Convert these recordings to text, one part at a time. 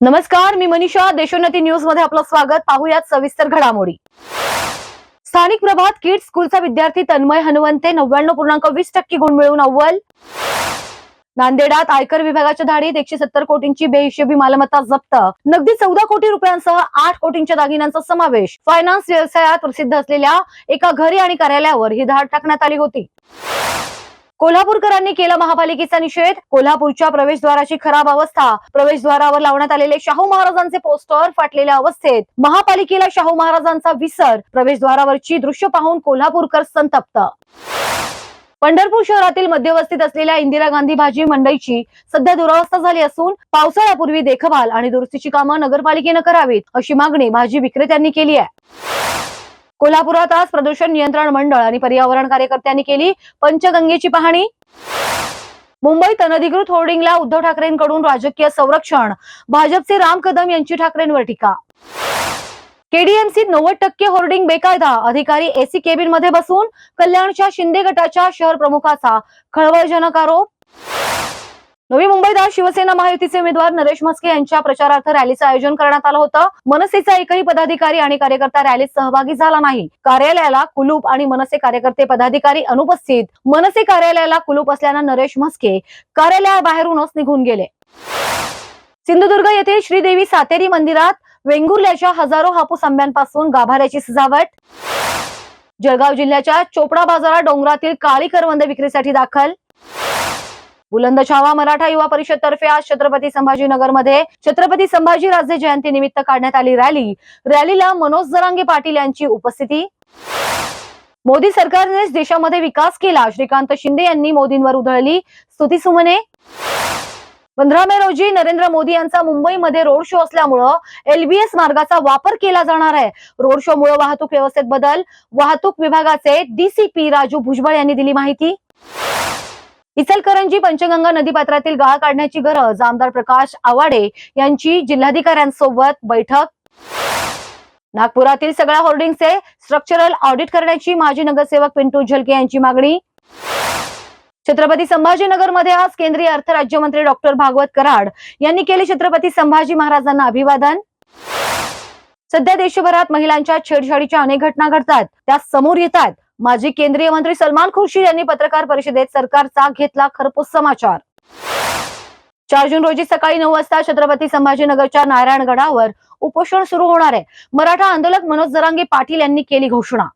नमस्कार मी मनीषा. देशोन्नती न्यूजमध्ये आपलं स्वागत. पाहूयात सविस्तर घडामोडी. स्थानिक प्रभात किड्स स्कूलचा विद्यार्थी तन्मय हनुवंते नव्याण्णव पूर्णांक वीस टक्के गुण मिळवून अव्वल. नांदेडात आयकर विभागाच्या धाडीत एकशे सत्तर कोटींची बेहिशेबी मालमत्ता जप्त. नगदी चौदा कोटी रुपयांसह आठ कोटींच्या दागिन्यांचा समावेश. फायनान्स व्यवसायात प्रसिद्ध असलेल्या एका घरी आणि कार्यालयावर ही धाड टाकण्यात आली होती. कोल्हापूरकरांनी केला महापालिकेचा निषेध. कोल्हापूरच्या प्रवेशद्वाराची खराब अवस्था. प्रवेशद्वारावर लावण्यात आलेले शाहू महाराजांचे पोस्टर फाटलेल्या अवस्थेत. महापालिकेला शाहू महाराजांचा विसर. प्रवेशद्वारावरची दृश्य पाहून कोल्हापूरकर संतप्त. पंढरपूर शहरातील मध्यवस्तीत असलेल्या इंदिरा गांधी भाजी मंडईची सध्या दुरावस्था झाली असून पावसाळ्यापूर्वी देखभाल आणि दुरुस्तीची कामं नगरपालिकेनं करावीत अशी मागणी भाजी विक्रेत्यांनी केली आहे. कोल्हापुरात आज प्रदूषण नियंत्रण मंडळ आणि पर्यावरण कार्यकर्त्यांनी केली पंचगंगेची पाहणी. मुंबईत अनधिकृत होर्डिंगला उद्धव ठाकरेंकडून राजकीय संरक्षण. भाजपचे राम कदम यांची ठाकरेंवर टीका. केडीएमसीत नव्वद टक्के होर्डिंग बेकायदा अधिकारी एसी केबिनमध्ये बसून कल्याणच्या शिंदे गटाच्या शहर प्रमुखाचा खळबळजनक आरोप. नवी मुंबईत आज शिवसेना महायुतीचे उमेदवार नरेश म्हस्के यांच्या प्रचारार्थ रॅलीचं आयोजन करण्यात आलं होतं. मनसेचा एकही पदाधिकारी आणि कार्यकर्ता रॅलीत सहभागी झाला नाही. कार्यालयाला कुलूप आणि मनसे कार्यकर्ते पदाधिकारी अनुपस्थित. मनसे कार्यालयाला कुलूप असल्यानं नरेश म्हस्के कार्यालयाबाहेरूनच निघून गेले. सिंधुदुर्ग येथील श्रीदेवी सातेरी मंदिरात वेंगुर्ल्याच्या हजारो हापूस आंब्यांपासून गाभाऱ्याची सजावट. जळगाव जिल्ह्याच्या चोपडा बाजारात डोंगरातील काळी करवंद विक्रीसाठी दाखल. बुलंद छावा मराठा युवा परिषद तर्फे आज छत्रपती संभाजीनगरमध्ये छत्रपती संभाजी राजे जयंती निमित्त काढण्यात आली रॅली. रॅलीला मनोज जरांगे पाटील यांची उपस्थिती. मोदी सरकारनेच देशामध्ये विकास केला. श्रीकांत शिंदे यांनी मोदींवर उधळली. स्तुतीसुमने पंधरा मे रोजी नरेंद्र मोदी यांचा मुंबईमध्ये रोड शो असल्यामुळं एलबीएस मार्गाचा वापर केला जाणार आहे. रोड शो मुळे वाहतूक व्यवस्थेत बदल. वाहतूक विभागाचे डीसीपी राजू भुजबळ यांनी दिली माहिती. इचलकरंजी पंचगंगा नदीपात्रातील गाळ काढण्याची गरज आमदार प्रकाश आवाडे यांची जिल्हाधिकाऱ्यांसोबत बैठक. नागपुरातील सगळ्या होर्डिंगचे स्ट्रक्चरल ऑडिट करण्याची माजी नगरसेवक पिंटू झलके यांची मागणी. छत्रपती संभाजीनगरमध्ये आज केंद्रीय अर्थ राज्यमंत्री डॉक्टर भागवत कराड यांनी केले छत्रपती संभाजी महाराजांना अभिवादन. सध्या देशभरात महिलांच्या छेडछाडीच्या अनेक घटना घडतात त्या समोर येतात माजी केंद्रीय मंत्री सलमान खुर्शीद यांनी पत्रकार परिषदेत सरकारचा घेतला खरपूस समाचार. चार जून रोजी सकाळी नऊ वाजता छत्रपती संभाजीनगरच्या नारायणगडावर उपोषण सुरू होणार आहे. मराठा आंदोलक मनोज जरांगे पाटील यांनी केली घोषणा.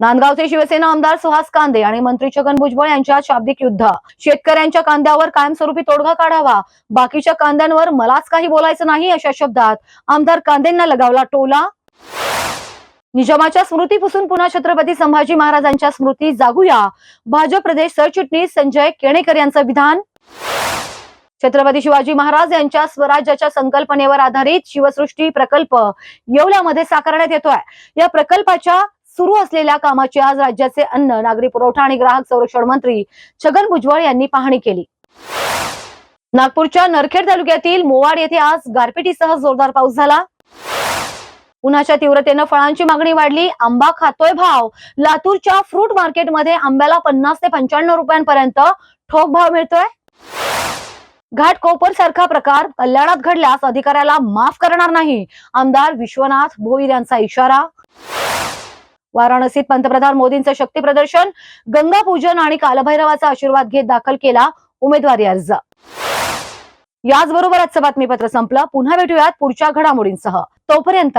नांदगावचे शिवसेना आमदार सुहास कांदे आणि मंत्री छगन भुजबळ यांच्यात शाब्दिक युद्ध. शेतकऱ्यांच्या कांद्यावर कायमस्वरूपी तोडगा काढावा. बाकीच्या कांद्यांवर मलाच काही बोलायचं नाही अशा शब्दात आमदार कांदेंना लगावला टोला. निजामाच्या स्मृती पुसून पुन्हा छत्रपती संभाजी महाराजांच्या स्मृती जागूया. भाजप प्रदेश सरचिटणीस संजय केणेकर यांचं विधान. छत्रपती शिवाजी महाराज यांच्या स्वराज्याच्या संकल्पनेवर आधारित शिवसृष्टी प्रकल्प येवल्यामध्ये साकारण्यात येतोय. या प्रकल्पाच्या सुरू असलेल्या कामाची आज राज्याचे अन्न नागरी पुरवठा आणि ग्राहक संरक्षण मंत्री छगन भुजबळ यांनी पाहणी केली. नागपूरच्या नरखेड तालुक्यातील मोवाड येथे आज गारपिटीसह जोरदार पाऊस झाला. उन्हाच्या तीव्रतेनं फळांची मागणी वाढली. आंबा खातोय भाव. लातूरच्या फ्रूट मार्केटमध्ये आंब्याला पन्नास ते पंच्याण्णव रुपयांपर्यंत ठोक भाव मिळतोय. घाटकोपर सारखा प्रकार कल्याणात घडल्यास अधिकाऱ्याला माफ करणार नाही. आमदार विश्वनाथ भोईर यांचा इशारा. वाराणसीत पंतप्रधान मोदींचं शक्ती प्रदर्शन. गंगा पूजन आणि कालभैरवाचा आशीर्वाद घेत दाखल केला उमेदवारी अर्ज. याचबरोबर आजचं बातमीपत्र संपलं. पुन्हा भेटूयात पुढच्या घडामोडींसह. तोपर्यंत